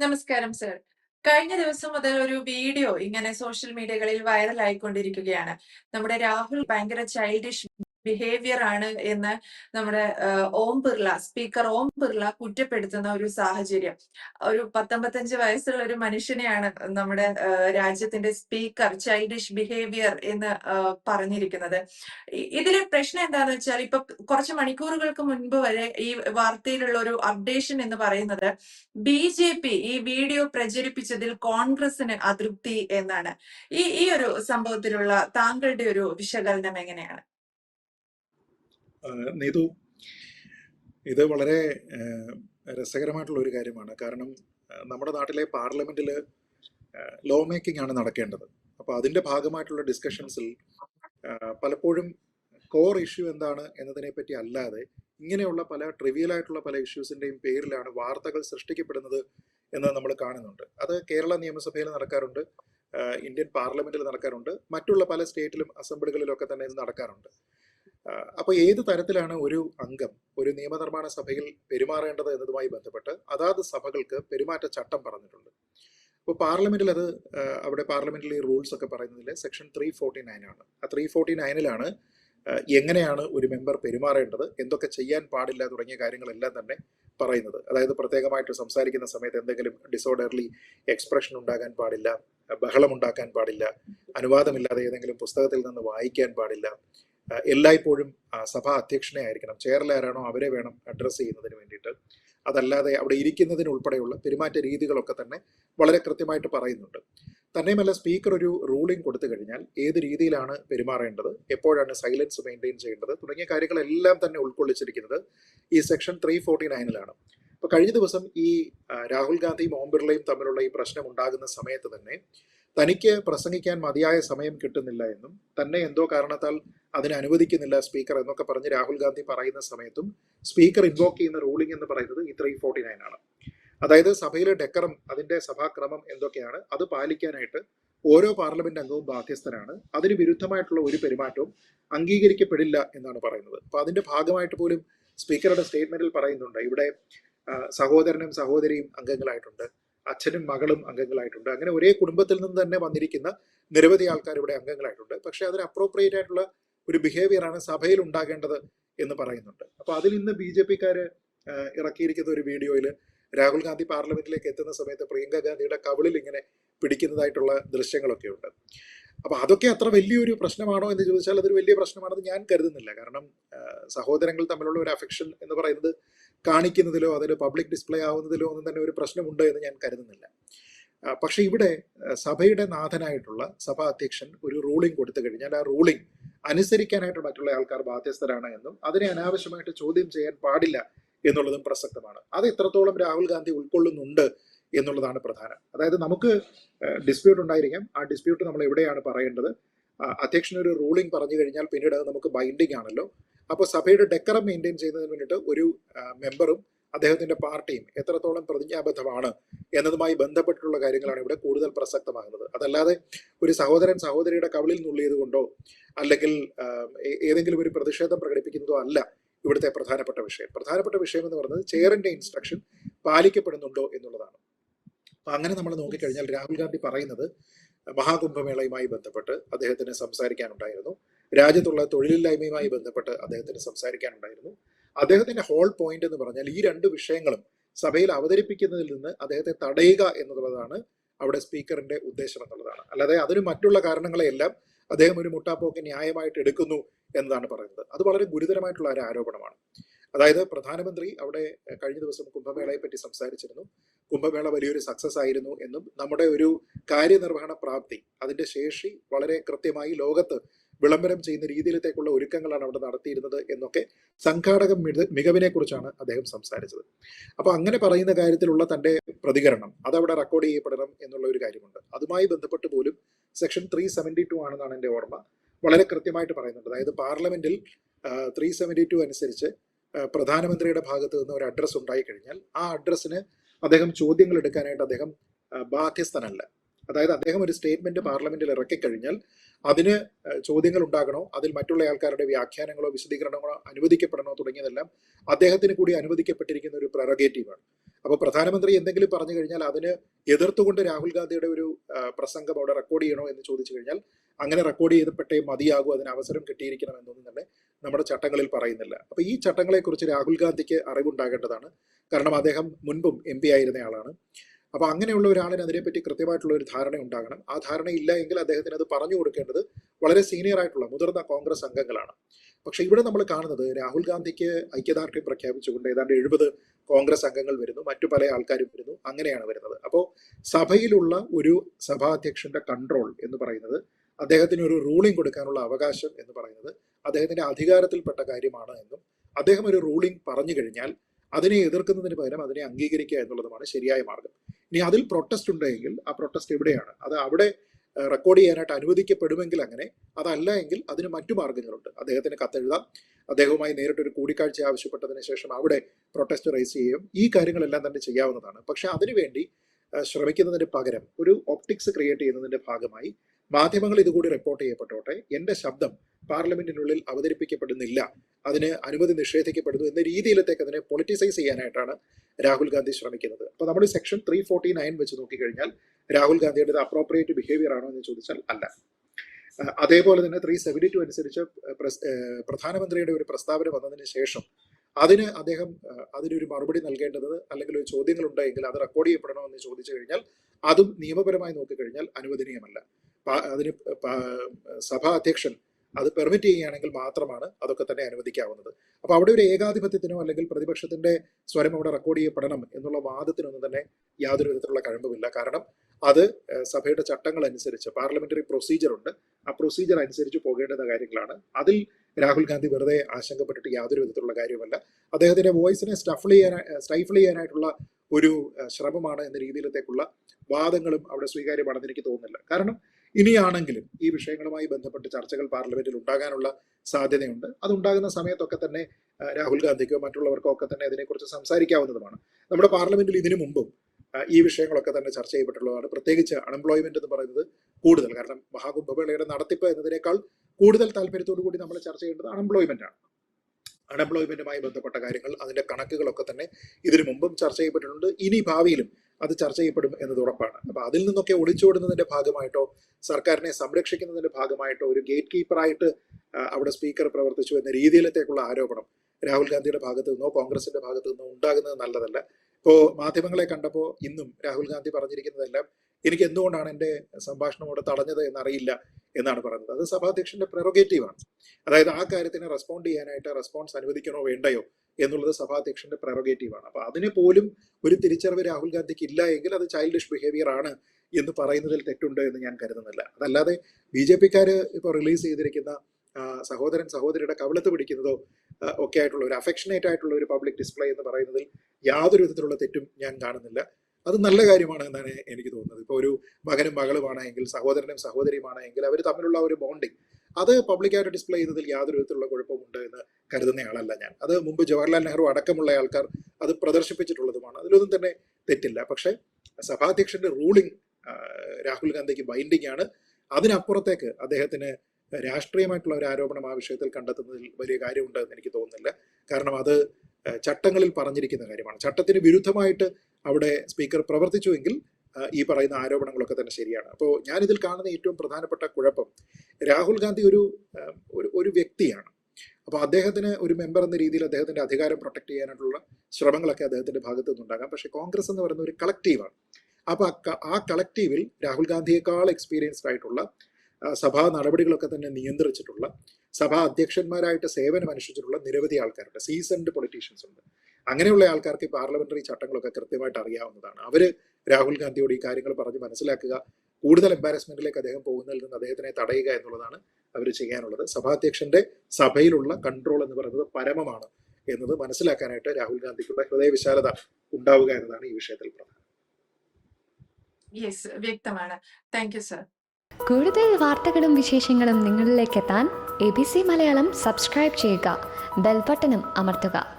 നമസ്കാരം സർ. കഴിഞ്ഞ ദിവസം മുതൽ ഒരു വീഡിയോ ഇങ്ങനെ സോഷ്യൽ മീഡിയകളിൽ വൈറൽ ആയിക്കൊണ്ടിരിക്കുകയാണ് നമ്മുടെ രാഹുൽ ഭയങ്കര ചൈൽഡിഷ് ബിഹേവിയർ ആണ് എന്ന് നമ്മുടെ ഓം ബിർള സ്പീക്കർ ഓം ബിർള കുറ്റപ്പെടുത്തുന്ന ഒരു സാഹചര്യം. ഒരു പത്തൊമ്പത്തഞ്ച് വയസ്സുള്ള ഒരു മനുഷ്യനെയാണ് നമ്മുടെ രാജ്യത്തിന്റെ സ്പീക്കർ ചൈൽഡിഷ് ബിഹേവിയർ എന്ന് പറഞ്ഞിരിക്കുന്നത്. ഇതിലെ പ്രശ്നം എന്താന്ന് വെച്ചാൽ ഇപ്പൊ കുറച്ച് മണിക്കൂറുകൾക്ക് മുൻപ് വരെ ഈ വാർത്തയിലുള്ള ഒരു അപ്ഡേഷൻ എന്ന് പറയുന്നത് ബി ജെ പി ഈ വീഡിയോ പ്രചരിപ്പിച്ചതിൽ കോൺഗ്രസിന് അതൃപ്തി എന്നാണ്. ഈ ഈ ഒരു സംഭവത്തിലുള്ള താങ്കളുടെ ഒരു വിശകലനം എങ്ങനെയാണ്? നീതു ഇത് വളരെ രസകരമായിട്ടുള്ള ഒരു കാര്യമാണ്. കാരണം നമ്മുടെ നാട്ടിലെ പാർലമെന്റിൽ ലോ മേക്കിംഗ് ആണ് നടക്കേണ്ടത്. അപ്പോൾ അതിന്റെ ഭാഗമായിട്ടുള്ള ഡിസ്കഷൻസിൽ പലപ്പോഴും കോർ ഇഷ്യൂ എന്താണ് എന്നതിനെ പറ്റി അല്ലാതെ ഇങ്ങനെയുള്ള പല ട്രിവിയൽ ആയിട്ടുള്ള പല ഇഷ്യൂസിന്റെയും പേരിലാണ് വാർത്തകൾ സൃഷ്ടിക്കപ്പെടുന്നത് എന്ന് നമ്മൾ കാണുന്നുണ്ട്. അത് കേരള നിയമസഭയിൽ നടക്കാറുണ്ട് ഇന്ത്യൻ പാർലമെന്റിൽ നടക്കാറുണ്ട് മറ്റുള്ള പല സ്റ്റേറ്റിലും അസംബ്ലികളിലൊക്കെ തന്നെ ഇത് നടക്കാറുണ്ട്. ആഹ് അപ്പൊ ഏത് തരത്തിലാണ് ഒരു അംഗം ഒരു നിയമനിർമ്മാണ സഭയിൽ പെരുമാറേണ്ടത് എന്നതുമായി ബന്ധപ്പെട്ട് അതാത് സഭകൾക്ക് പെരുമാറ്റ ചട്ടം പറഞ്ഞിട്ടുണ്ട്. അപ്പോൾ പാർലമെന്റിൽ അത് അവിടെ പാർലമെന്റിൽ ഈ റൂൾസ് ഒക്കെ പറയുന്നതിൽ സെക്ഷൻ ത്രീ ഫോർട്ടി നയൻ ആണ്. ആ ത്രീ ഫോർട്ടി നയനിലാണ് എങ്ങനെയാണ് ഒരു മെമ്പർ പെരുമാറേണ്ടത് എന്തൊക്കെ ചെയ്യാൻ പാടില്ല തുടങ്ങിയ കാര്യങ്ങളെല്ലാം തന്നെ പറയുന്നത്. അതായത് പ്രത്യേകമായിട്ട് സംസാരിക്കുന്ന സമയത്ത് എന്തെങ്കിലും ഡിസോർഡർലി എക്സ്പ്രഷൻ ഉണ്ടാകാൻ പാടില്ല ബഹളം ഉണ്ടാക്കാൻ പാടില്ല അനുവാദമില്ലാതെ ഏതെങ്കിലും പുസ്തകത്തിൽ നിന്ന് വായിക്കാൻ പാടില്ല എല്ലായ്പ്പോഴും സഭാ അധ്യക്ഷനെ ആയിരിക്കണം. ചെയറിൽ ആരാണോ അവരെ വേണം അഡ്രസ്സ് ചെയ്യുന്നതിന് വേണ്ടിയിട്ട്. അതല്ലാതെ അവിടെ ഇരിക്കുന്നതിന് ഉൾപ്പെടെയുള്ള പെരുമാറ്റ രീതികളൊക്കെ തന്നെ വളരെ കൃത്യമായിട്ട് പറയുന്നുണ്ട്. തന്നെയുമല്ല സ്പീക്കർ ഒരു റൂളിംഗ് കൊടുത്തു കഴിഞ്ഞാൽ ഏത് രീതിയിലാണ് പെരുമാറേണ്ടത്? എപ്പോഴാണ് സൈലൻസ് മെയിന്റെയിൻ ചെയ്യേണ്ടത്? തുടങ്ങിയ കാര്യങ്ങളെല്ലാം തന്നെ ഉൾക്കൊള്ളിച്ചിരിക്കുന്നത് ഈ സെക്ഷൻ ത്രീ ഫോർട്ടി നയനിലാണ് അപ്പോൾ കഴിഞ്ഞ ദിവസം ഈ രാഹുൽ ഗാന്ധിയും ഓം ബിർളയും തമ്മിലുള്ള ഈ പ്രശ്നം ഉണ്ടാകുന്ന സമയത്ത് തന്നെ തനിക്ക് പ്രസംഗിക്കാൻ മതിയായ സമയം കിട്ടുന്നില്ല എന്നും തന്നെ എന്തോ കാരണത്താൽ അതിന് അനുവദിക്കുന്നില്ല സ്പീക്കർ എന്നൊക്കെ പറഞ്ഞ് രാഹുൽ ഗാന്ധി പറയുന്ന സമയത്തും സ്പീക്കർ ഇൻവോക്ക് ചെയ്യുന്ന റൂളിംഗ് എന്ന് പറയുന്നത് ഈ ത്രീ ഫോർട്ടി നയൻ ആണ്. അതായത് സഭയിലെ ഡെക്കറം അതിന്റെ സഭാക്രമം എന്തൊക്കെയാണ് അത് പാലിക്കാനായിട്ട് ഓരോ പാർലമെന്റ് അംഗവും ബാധ്യസ്ഥനാണ് അതിന് വിരുദ്ധമായിട്ടുള്ള ഒരു പെരുമാറ്റവും അംഗീകരിക്കപ്പെടില്ല എന്നാണ് പറയുന്നത്. അപ്പൊ അതിന്റെ ഭാഗമായിട്ട് പോലും സ്പീക്കറുടെ സ്റ്റേറ്റ്മെന്റിൽ പറയുന്നുണ്ട്. ഇവിടെ സഹോദരനും സഹോദരിയും അംഗങ്ങളായിട്ടുണ്ട്. അച്ഛനും മകളും അംഗങ്ങളായിട്ടുണ്ട്. അങ്ങനെ ഒരേ കുടുംബത്തിൽ നിന്ന് തന്നെ വന്നിരിക്കുന്ന നിരവധി ആൾക്കാർ ഇവിടെ അംഗങ്ങളായിട്ടുണ്ട്. പക്ഷെ അതിന് അപ്രോപ്രിയേറ്റ് ആയിട്ടുള്ള ഒരു ബിഹേവിയർ ആണ് സഭയിൽ ഉണ്ടാകേണ്ടത് എന്ന് പറയുന്നുണ്ട്. അപ്പൊ അതിൽ ഇന്ന് ബി ജെ പിക്കാര് ഇറക്കിയിരിക്കുന്ന ഒരു വീഡിയോയിൽ രാഹുൽ ഗാന്ധി പാർലമെന്റിലേക്ക് എത്തുന്ന സമയത്ത് പ്രിയങ്ക ഗാന്ധിയുടെ കവിളിൽ ഇങ്ങനെ പിടിക്കുന്നതായിട്ടുള്ള ദൃശ്യങ്ങളൊക്കെ ഉണ്ട്. അപ്പൊ അതൊക്കെ അത്ര വലിയൊരു പ്രശ്നമാണോ എന്ന് ചോദിച്ചാൽ അതൊരു വലിയ പ്രശ്നമാണെന്ന് ഞാൻ കരുതുന്നില്ല. കാരണം സഹോദരങ്ങൾ തമ്മിലുള്ള ഒരു അഫെക്ഷൻ എന്ന് പറയുന്നത് കാണിക്കുന്നതിലോ അതിൽ പബ്ലിക് ഡിസ്പ്ലേ ആവുന്നതിലോ ഒന്നും തന്നെ ഒരു പ്രശ്നമുണ്ട് എന്ന് ഞാൻ കരുതുന്നില്ല. പക്ഷേ ഇവിടെ സഭയുടെ നാഥനായിട്ടുള്ള സഭാ അധ്യക്ഷൻ ഒരു റൂളിംഗ് കൊടുത്തു കഴിഞ്ഞാൽ ആ റൂളിംഗ് അനുസരിക്കാനായിട്ട് മറ്റുള്ള ആൾക്കാർ ബാധ്യസ്ഥരാണ് എന്നും അതിനെ അനാവശ്യമായിട്ട് ചോദ്യം ചെയ്യാൻ പാടില്ല എന്നുള്ളതും പ്രസക്തമാണ്. അത് എത്രത്തോളം രാഹുൽ ഗാന്ധി ഉൾക്കൊള്ളുന്നുണ്ട് എന്നുള്ളതാണ് പ്രധാനം. അതായത് നമുക്ക് ഡിസ്പ്യൂട്ട് ഉണ്ടായിരിക്കാം. ആ ഡിസ്പ്യൂട്ട് നമ്മൾ എവിടെയാണ് പറയേണ്ടത് അധ്യക്ഷൻ ഒരു റൂളിംഗ് പറഞ്ഞു കഴിഞ്ഞാൽ പിന്നീട് അത് നമുക്ക് ബൈൻഡിങ് ആണല്ലോ. അപ്പോൾ സഭയുടെ ഡെക്കറം മെയിന്റെയിൻ ചെയ്യുന്നതിന് വേണ്ടിയിട്ട് ഒരു മെമ്പറും അദ്ദേഹത്തിന്റെ പാർട്ടിയും എത്രത്തോളം പ്രതിജ്ഞാബദ്ധമാണ് എന്നതുമായി ബന്ധപ്പെട്ടിട്ടുള്ള കാര്യങ്ങളാണ് ഇവിടെ കൂടുതൽ പ്രസക്തമാകുന്നത്. അതല്ലാതെ ഒരു സഹോദരൻ സഹോദരിയുടെ കവിളിൽ നുള്ളിയത് കൊണ്ടോ അല്ലെങ്കിൽ ഏതെങ്കിലും ഒരു പ്രതിഷേധം പ്രകടിപ്പിക്കുന്നതോ അല്ല ഇവിടുത്തെ പ്രധാനപ്പെട്ട വിഷയം. പ്രധാനപ്പെട്ട വിഷയം എന്ന് പറയുന്നത് ചെയറിന്റെ ഇൻസ്ട്രക്ഷൻ പാലിക്കപ്പെടുന്നുണ്ടോ എന്നുള്ളതാണ്. അപ്പൊ അങ്ങനെ നമ്മൾ നോക്കിക്കഴിഞ്ഞാൽ രാഹുൽ ഗാന്ധി പറയുന്നത് മഹാകുംഭമേളയുമായി ബന്ധപ്പെട്ട് അദ്ദേഹത്തിന് സംസാരിക്കാനുണ്ടായിരുന്നു. രാജ്യത്തുള്ള തൊഴിലില്ലായ്മയുമായി ബന്ധപ്പെട്ട് അദ്ദേഹത്തിന് സംസാരിക്കാനുണ്ടായിരുന്നു. അദ്ദേഹത്തിന്റെ ഹോൾ പോയിന്റ് എന്ന് പറഞ്ഞാൽ ഈ രണ്ട് വിഷയങ്ങളും സഭയിൽ അവതരിപ്പിക്കുന്നതിൽ നിന്ന് അദ്ദേഹത്തെ തടയുക എന്നുള്ളതാണ് അവിടെ സ്പീക്കറിന്റെ ഉദ്ദേശം എന്നുള്ളതാണ്. അല്ലാതെ അതിന് മറ്റുള്ള കാരണങ്ങളെയെല്ലാം അദ്ദേഹം ഒരു മുട്ടാപ്പോക്ക് ന്യായമായിട്ട് എടുക്കുന്നു എന്നതാണ് പറയുന്നത്. അത് വളരെ ഗുരുതരമായിട്ടുള്ള ഒരു ആരോപണമാണ്. അതായത് പ്രധാനമന്ത്രി അവിടെ കഴിഞ്ഞ ദിവസം കുംഭമേളയെ പറ്റി സംസാരിച്ചിരുന്നു. കുംഭമേള വലിയൊരു സക്സസ് ആയിരുന്നു എന്നും നമ്മുടെ ഒരു കാര്യനിർവഹണ പ്രാപ്തി അതിന്റെ ശേഷി വളരെ കൃത്യമായി ലോകത്ത് വിളംബരം ചെയ്യുന്ന രീതിയിലത്തേക്കുള്ള ഒരുക്കങ്ങളാണ് അവിടെ നടത്തിയിരുന്നത് എന്നൊക്കെ സംഘാടക മിക- മികവിനെ കുറിച്ചാണ് അദ്ദേഹം സംസാരിച്ചത്. അപ്പൊ അങ്ങനെ പറയുന്ന കാര്യത്തിലുള്ള തന്റെ പ്രതികരണം അതവിടെ റെക്കോർഡ് ചെയ്യപ്പെടണം എന്നുള്ള ഒരു കാര്യമുണ്ട്. അതുമായി ബന്ധപ്പെട്ട് പോലും സെക്ഷൻ ത്രീ സെവന്റി ടു ആണെന്നാണ് എന്റെ ഓർമ്മ. വളരെ കൃത്യമായിട്ട് പറയുന്നുണ്ട്. അതായത് പാർലമെന്റിൽ ത്രീ സെവന്റി ടു അനുസരിച്ച് പ്രധാനമന്ത്രിയുടെ ഭാഗത്ത് നിന്ന് ഒരു അഡ്രസ്സ് ഉണ്ടായി കഴിഞ്ഞാൽ ആ അഡ്രസ്സിന് അദ്ദേഹം ചോദ്യങ്ങൾ എടുക്കാനായിട്ട് അദ്ദേഹം ബാധ്യസ്ഥനല്ല. അതായത് അദ്ദേഹം ഒരു സ്റ്റേറ്റ്മെന്റ് പാർലമെന്റിൽ ഇറക്കി കഴിഞ്ഞാൽ അതിന് ചോദ്യങ്ങൾ ഉണ്ടാകണോ അതിൽ മറ്റുള്ള ആൾക്കാരുടെ വ്യാഖ്യാനങ്ങളോ വിശദീകരണങ്ങളോ അനുവദിക്കപ്പെടണോ തുടങ്ങിയതെല്ലാം അദ്ദേഹത്തിന് കൂടി അനുവദിക്കപ്പെട്ടിരിക്കുന്ന ഒരു പ്രൊറഗേറ്റീവാണ്. അപ്പോൾ പ്രധാനമന്ത്രി എന്തെങ്കിലും പറഞ്ഞു കഴിഞ്ഞാൽ അതിന് എതിർത്തുകൊണ്ട് രാഹുൽ ഗാന്ധിയുടെ ഒരു പ്രസംഗം അവിടെ റെക്കോർഡ് ചെയ്യണോ എന്ന് ചോദിച്ചു കഴിഞ്ഞാൽ അങ്ങനെ റെക്കോർഡ് ചെയ്തപ്പെട്ടേ മതിയാകൂ അതിന് അവസരം കിട്ടിയിരിക്കണം എന്നൊന്നും തന്നെ നമ്മുടെ ചട്ടങ്ങളിൽ പറയുന്നില്ല. അപ്പോൾ ഈ ചട്ടങ്ങളെക്കുറിച്ച് രാഹുൽ ഗാന്ധിക്ക് അറിവുണ്ടാകേണ്ടതാണ്. കാരണം അദ്ദേഹം മുൻപും എം പി ആയിരുന്ന ആളാണ്. അപ്പോൾ അങ്ങനെയുള്ള ഒരാളിന് അതിനെപ്പറ്റി കൃത്യമായിട്ടുള്ള ഒരു ധാരണ ഉണ്ടാകണം. ആ ധാരണ ഇല്ല എങ്കിൽ അദ്ദേഹത്തിന് അത് പറഞ്ഞു കൊടുക്കേണ്ടത് വളരെ സീനിയർ ആയിട്ടുള്ള മുതിർന്ന കോൺഗ്രസ് അംഗങ്ങളാണ്. പക്ഷെ ഇവിടെ നമ്മൾ കാണുന്നത് രാഹുൽ ഗാന്ധിക്ക് ഐക്യദാർഢ്യം പ്രഖ്യാപിച്ചുകൊണ്ട് ഏതാണ്ട് എഴുപത് കോൺഗ്രസ് അംഗങ്ങൾ വരുന്നു. മറ്റു പല ആൾക്കാരും വരുന്നു. അങ്ങനെയാണ് വരുന്നത്. അപ്പോൾ സഭയിലുള്ള ഒരു സഭാധ്യക്ഷന്റെ കൺട്രോൾ എന്ന് പറയുന്നത് അദ്ദേഹത്തിന് ഒരു റൂളിംഗ് കൊടുക്കാനുള്ള അവകാശം എന്ന് പറയുന്നത് അദ്ദേഹത്തിന്റെ അധികാരത്തിൽപ്പെട്ട കാര്യമാണ് എന്നും അദ്ദേഹം ഒരു റൂളിംഗ് പറഞ്ഞു കഴിഞ്ഞാൽ അതിനെ എതിർക്കുന്നതിന് പകരം അതിനെ അംഗീകരിക്കുക എന്നുള്ളതുമാണ് ശരിയായ മാർഗം. ഇനി അതിൽ പ്രൊട്ടസ്റ്റ് ഉണ്ടെങ്കിൽ ആ പ്രൊട്ടസ്റ്റ് എവിടെയാണ്? അത് അവിടെ റെക്കോർഡ് ചെയ്യാനായിട്ട് അനുവദിക്കപ്പെടുമെങ്കിൽ അങ്ങനെ അതല്ല എങ്കിൽ അതിന് മറ്റു മാർഗങ്ങളുണ്ട്. അദ്ദേഹത്തിന് കത്തെഴുതാം. അദ്ദേഹവുമായി നേരിട്ടൊരു കൂടിക്കാഴ്ച ആവശ്യപ്പെട്ടതിന് ശേഷം അവിടെ പ്രൊട്ടസ്റ്റ് റൈസ് ചെയ്യുകയും ഈ കാര്യങ്ങളെല്ലാം തന്നെ ചെയ്യാവുന്നതാണ്. പക്ഷെ അതിനുവേണ്ടി ശ്രമിക്കുന്നതിന് പകരം ഒരു ഓപ്റ്റിക്സ് ക്രിയേറ്റ് ചെയ്യുന്നതിന്റെ ഭാഗമായി മാധ്യമങ്ങൾ ഇതുകൂടി റിപ്പോർട്ട് ചെയ്യപ്പെട്ടോട്ടെ? എന്റെ ശബ്ദം പാർലമെന്റിനുള്ളിൽ അവതരിപ്പിക്കപ്പെടുന്നില്ല. അതിന് അനുമതി നിഷേധിക്കപ്പെടുന്നു എന്ന രീതിയിലത്തേക്ക് അതിനെ പൊളിറ്റിസൈസ് ചെയ്യാനായിട്ടാണ് രാഹുൽ ഗാന്ധി ശ്രമിക്കുന്നത്. അപ്പൊ നമ്മൾ സെക്ഷൻ ത്രീ ഫോർട്ടി നയൻ വെച്ച് നോക്കിക്കഴിഞ്ഞാൽ രാഹുൽ ഗാന്ധിയുടെ അപ്രോപ്രിയേറ്റ് ബിഹേവിയർ ആണോ എന്ന് ചോദിച്ചാൽ അല്ല. അതേപോലെ തന്നെ ത്രീ സെവന്റി ടു അനുസരിച്ച് പ്രധാനമന്ത്രിയുടെ ഒരു പ്രസ്താവന വന്നതിന് ശേഷം അതിന് അദ്ദേഹം അതിനൊരു മറുപടി നൽകേണ്ടത് അല്ലെങ്കിൽ ഒരു ചോദ്യങ്ങൾ ഉണ്ടെങ്കിൽ അത് റെക്കോർഡ് ചെയ്യപ്പെടണോ എന്ന് ചോദിച്ചു കഴിഞ്ഞാൽ അതും നിയമപരമായി നോക്കിക്കഴിഞ്ഞാൽ അനുവദനീയമല്ല. അതിന് സഭാ അധ്യക്ഷൻ അത് പെർമിറ്റ് ചെയ്യുകയാണെങ്കിൽ മാത്രമാണ് അതൊക്കെ തന്നെ അനുവദിക്കാവുന്നത്. അപ്പോൾ അവിടെ ഒരു ഏകാധിപത്യത്തിനോ അല്ലെങ്കിൽ പ്രതിപക്ഷത്തിന്റെ സ്വരം അവിടെ റെക്കോർഡ് ചെയ്യപ്പെടണം എന്നുള്ള വാദത്തിനൊന്നും തന്നെ യാതൊരു വിധത്തിലുള്ള കഴമ്പുമില്ല. കാരണം അത് സഭയുടെ ചട്ടങ്ങൾ അനുസരിച്ച് പാർലമെന്ററി പ്രൊസീജിയർ ഉണ്ട്. ആ പ്രൊസീജിയർ അനുസരിച്ച് പോകേണ്ടുന്ന കാര്യങ്ങളാണ്. അതിൽ രാഹുൽ ഗാന്ധി വെറുതെ ആശങ്കപ്പെട്ടിട്ട് യാതൊരു വിധത്തിലുള്ള കാര്യവുമല്ല. അദ്ദേഹത്തിന്റെ വോയിസിനെ സ്റ്റഫിൾ ചെയ്യാൻ സ്റ്റൈഫിൾ ചെയ്യാനായിട്ടുള്ള ഒരു ശ്രമമാണ് എന്ന രീതിയിലത്തേക്കുള്ള വാദങ്ങളും അവിടെ സ്വീകാര്യമാണെന്ന് എനിക്ക് തോന്നുന്നില്ല. കാരണം ഇനിയാണെങ്കിലും ഈ വിഷയങ്ങളുമായി ബന്ധപ്പെട്ട് ചർച്ചകൾ പാർലമെന്റിൽ ഉണ്ടാകാനുള്ള സാധ്യതയുണ്ട്. അതുണ്ടാകുന്ന സമയത്തൊക്കെ തന്നെ രാഹുൽ ഗാന്ധിക്കോ മറ്റുള്ളവർക്കോ ഒക്കെ തന്നെ അതിനെക്കുറിച്ച് സംസാരിക്കാവുന്നതുമാണ്. നമ്മുടെ പാർലമെന്റിൽ ഇതിനു മുമ്പും ഈ വിഷയങ്ങളൊക്കെ തന്നെ ചർച്ച ചെയ്യപ്പെട്ടുള്ളതാണ് പ്രത്യേകിച്ച് അൺഎംപ്ലോയ്മെന്റ് എന്ന് പറയുന്നത് കൂടുതൽ കാരണം മഹാകുംഭമേളയുടെ നടത്തിപ്പ് എന്നതിനേക്കാൾ കൂടുതൽ താല്പര്യത്തോടു കൂടി നമ്മൾ ചർച്ച ചെയ്യേണ്ടത് അൺഎംപ്ലോയ്മെന്റ് ആണ്. അൺഎംപ്ലോയ്മെന്റുമായി ബന്ധപ്പെട്ട കാര്യങ്ങൾ അതിന്റെ കണക്കുകളൊക്കെ തന്നെ ഇതിനു മുമ്പും ചർച്ച ചെയ്യപ്പെട്ടിട്ടുണ്ട്. ഇനി ഭാവിയിലും അത് ചർച്ച ചെയ്യപ്പെടും എന്നത് ഉറപ്പാണ്. അപ്പൊ അതിൽ നിന്നൊക്കെ ഒളിച്ചോടുന്നതിന്റെ ഭാഗമായിട്ടോ സർക്കാരിനെ സംരക്ഷിക്കുന്നതിന്റെ ഭാഗമായിട്ടോ ഒരു ഗേറ്റ് കീപ്പറായിട്ട് അവിടെ സ്പീക്കർ പ്രവർത്തിച്ചു എന്ന രീതിയിലത്തേക്കുള്ള ആരോപണം രാഹുൽ ഗാന്ധിയുടെ ഭാഗത്തു നിന്നോ കോൺഗ്രസിന്റെ ഭാഗത്തു നിന്നോ ഉണ്ടാകുന്നത് നല്ലതല്ല. ഇപ്പോ മാധ്യമങ്ങളെ കണ്ടപ്പോൾ ഇന്നും രാഹുൽ ഗാന്ധി പറഞ്ഞിരിക്കുന്നതെല്ലാം എനിക്ക് എന്തുകൊണ്ടാണ് സംഭാഷണം കൂടെ തടഞ്ഞത് എന്നറിയില്ല എന്നാണ് പറയുന്നത്. അത് സഭാധ്യക്ഷന്റെ പ്രൊറോഗേറ്റീവാണ് അതായത് ആ കാര്യത്തിന് റെസ്പോണ്ട് ചെയ്യാനായിട്ട് റെസ്പോൺസ് അനുവദിക്കണോ വേണ്ടയോ എന്നുള്ളത് സഭാധ്യക്ഷന്റെ പ്രറോഗേറ്റീവാണ് അപ്പൊ അതിന് പോലും ഒരു തിരിച്ചറിവ് രാഹുൽ ഗാന്ധിക്ക് ഇല്ല എങ്കിൽ അത് ചൈൽഡിഷ് ബിഹേവിയർ ആണ് എന്ന് പറയുന്നതിൽ തെറ്റുണ്ട് എന്ന് ഞാൻ കരുതുന്നില്ല. അതല്ലാതെ ബി ജെ പിക്കാര് ഇപ്പോൾ റിലീസ് ചെയ്തിരിക്കുന്ന സഹോദരൻ സഹോദരിയുടെ കവിളത്ത് പിടിക്കുന്നതോ ഒക്കെ ആയിട്ടുള്ള ഒരു അഫെക്ഷനേറ്റ് ആയിട്ടുള്ള ഒരു പബ്ലിക് ഡിസ്പ്ലേ എന്ന് പറയുന്നതിൽ യാതൊരു വിധത്തിലുള്ള തെറ്റും ഞാൻ കാണുന്നില്ല. അത് നല്ല കാര്യമാണ് എന്നാണ് എനിക്ക് തോന്നുന്നത്. ഇപ്പോൾ ഒരു മകനും മകളുമാണ് എങ്കിൽ സഹോദരനും സഹോദരിയുമാണെങ്കിൽ അവർ തമ്മിലുള്ള ഒരു ബോണ്ടിങ് അത് പബ്ലിക്കായിട്ട് ഡിസ്പ്ലേ ചെയ്തതിൽ യാതൊരു വിധത്തിലുള്ള കുഴപ്പമുണ്ട് എന്ന് കരുതുന്ന ആളല്ല ഞാൻ. അത് മുമ്പ് ജവഹർലാൽ നെഹ്റു അടക്കമുള്ള ആൾക്കാർ അത് പ്രദർശിപ്പിച്ചിട്ടുള്ളതുമാണ്. അതിലൊന്നും തന്നെ തെറ്റില്ല. പക്ഷേ സഭാധ്യക്ഷന്റെ റൂളിംഗ് രാഹുൽ ഗാന്ധിക്ക് ബൈൻഡിംഗ് ആണ്. അതിനപ്പുറത്തേക്ക് അദ്ദേഹത്തിന് രാഷ്ട്രീയമായിട്ടുള്ള ഒരു ആരോപണം ആ വിഷയത്തിൽ കണ്ടെത്തുന്നതിൽ വലിയ കാര്യമുണ്ട് എന്ന് എനിക്ക് തോന്നുന്നില്ല. കാരണം അത് ചട്ടങ്ങളിൽ പറഞ്ഞിരിക്കുന്ന കാര്യമാണ്. ചട്ടത്തിന് വിരുദ്ധമായിട്ട് അവിടെ സ്പീക്കർ പ്രവർത്തിച്ചുവെങ്കിൽ ഈ പറയുന്ന ആരോപണങ്ങളൊക്കെ തന്നെ ശരിയാണ്. അപ്പോൾ ഞാനിതിൽ കാണുന്ന ഏറ്റവും പ്രധാനപ്പെട്ട കുഴപ്പം രാഹുൽ ഗാന്ധി ഒരു ഒരു വ്യക്തിയാണ്. അപ്പോൾ അദ്ദേഹത്തിന് ഒരു മെമ്പർ എന്ന രീതിയിൽ അദ്ദേഹത്തിന്റെ അധികാരം പ്രൊട്ടക്ട് ചെയ്യാനായിട്ടുള്ള ശ്രമങ്ങളൊക്കെ അദ്ദേഹത്തിന്റെ ഭാഗത്തു നിന്നുണ്ടാകാം. പക്ഷേ കോൺഗ്രസ് എന്ന് പറയുന്ന ഒരു കളക്റ്റീവാണ് അപ്പോൾ ആ കളക്റ്റീവിൽ രാഹുൽ ഗാന്ധിയേക്കാൾ എക്സ്പീരിയൻസ്ഡ് ആയിട്ടുള്ള സഭാ നടപടികളൊക്കെ തന്നെ നിയന്ത്രിച്ചിട്ടുള്ള സഭാ അധ്യക്ഷന്മാരായിട്ട് സേവനം അനുഷ്ഠിച്ചിട്ടുള്ള നിരവധി ആൾക്കാരുണ്ട്. സീസൺഡ് പൊളിറ്റീഷ്യൻസ് ഉണ്ട്. അങ്ങനെയുള്ള ആൾക്കാർക്ക് പാർലമെന്ററി ചട്ടങ്ങളൊക്കെ കൃത്യമായിട്ട് അറിയാവുന്നതാണ്. അവർ രാഹുൽ ഗാന്ധിയോട് ഈ കാര്യങ്ങൾ പറഞ്ഞ് മനസ്സിലാക്കുക. കൂടുതൽ എംബാരസ്മെന്റിലേക്ക് അദ്ദേഹം പോകുന്നതിൽ നിന്ന് അദ്ദേഹത്തിനെ തടയുക എന്നുള്ളതാണ് അവർ ചെയ്യാനുള്ളത്. സഭാധ്യക്ഷന്റെ സഭയിലുള്ള കൺട്രോൾ എന്ന് പറയുന്നത് പരമമാണ് എന്നത് മനസ്സിലാക്കാനായിട്ട് രാഹുൽ ഗാന്ധിക്കുള്ള ഹൃദയവിശാലത ഉണ്ടാവുക എന്നതാണ് ഈ വിഷയത്തിൽ പ്രധാനം. യെസ് വ്യക്തമാണ്. താങ്ക് യു സർ കൂടുതൽ വാർത്തകളും വിശേഷങ്ങളും നിങ്ങളിലേക്ക് എത്താൻ A B C Malayalam subscribe ചെയ്യുക. ബെൽബട്ടനും അമർത്തുക.